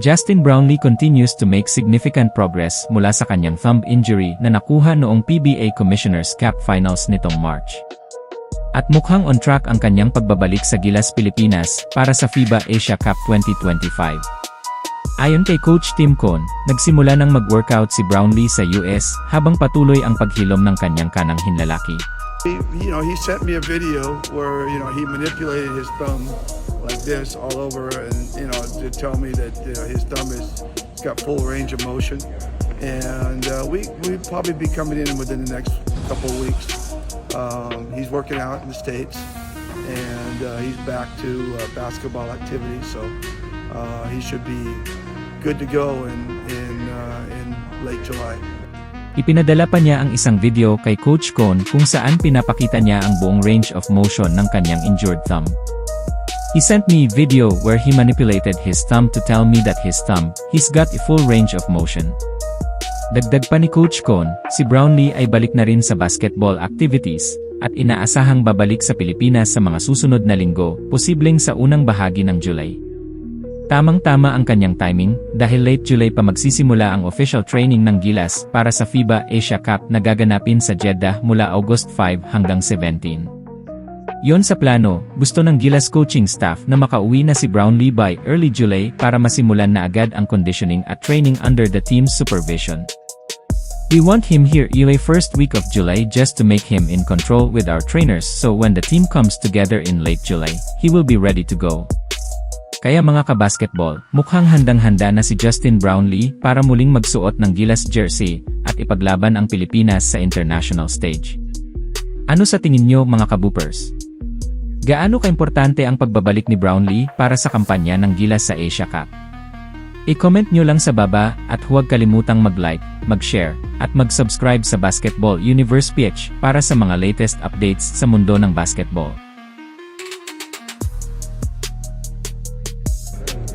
Justin Brownlee continues to make significant progress mula sa kanyang thumb injury na nakuha noong PBA Commissioner's Cup Finals nitong March. At mukhang on track ang kanyang pagbabalik sa Gilas Pilipinas para sa FIBA Asia Cup 2025. Ayon kay Coach Tim Cohn, nagsimula ng mag-workout si Brownlee sa US habang patuloy ang paghilom ng kanyang kanang hinlalaki. He, you know, he sent me a video where you know he manipulated his thumb like this all over, and you know to tell me that you know, his thumb is got full range of motion, and uh, we we probably be coming in within the next couple of weeks. Um, he's working out in the states, and uh, he's back to uh, basketball activity, so uh, he should be good to go in in uh, in late July. Ipinadala pa niya ang isang video kay Coach Cohn kung saan pinapakita niya ang buong range of motion ng kanyang injured thumb. He sent me video where he manipulated his thumb to tell me that his thumb, he's got a full range of motion. Dagdag pa ni Coach Cohn, si Brownlee ay balik na rin sa basketball activities, at inaasahang babalik sa Pilipinas sa mga susunod na linggo, posibleng sa unang bahagi ng July. Tamang-tama ang kanyang timing dahil late July pa magsisimula ang official training ng Gilas para sa FIBA Asia Cup na gaganapin sa Jeddah mula August 5 hanggang 17. Yon sa plano, gusto ng Gilas coaching staff na makauwi na si Brownlee by early July para masimulan na agad ang conditioning at training under the team's supervision. We want him here early first week of July just to make him in control with our trainers so when the team comes together in late July, he will be ready to go. Kaya mga kabasketball, mukhang handang-handa na si Justin Brownlee para muling magsuot ng Gilas jersey at ipaglaban ang Pilipinas sa international stage. Ano sa tingin nyo mga kaboopers? Gaano kaimportante ang pagbabalik ni Brownlee para sa kampanya ng Gilas sa Asia Cup? I-comment nyo lang sa baba at huwag kalimutang mag-like, mag-share, at mag-subscribe sa Basketball Universe PH para sa mga latest updates sa mundo ng basketball.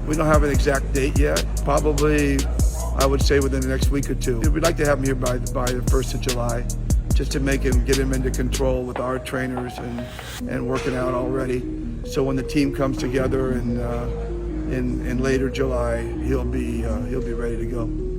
We don't have an exact date yet. Probably, I would say within the next week or two. We'd like to have him here by by the first of July, just to make him get him into control with our trainers and and working out already. So when the team comes together in uh, in in later July, he'll be uh, he'll be ready to go.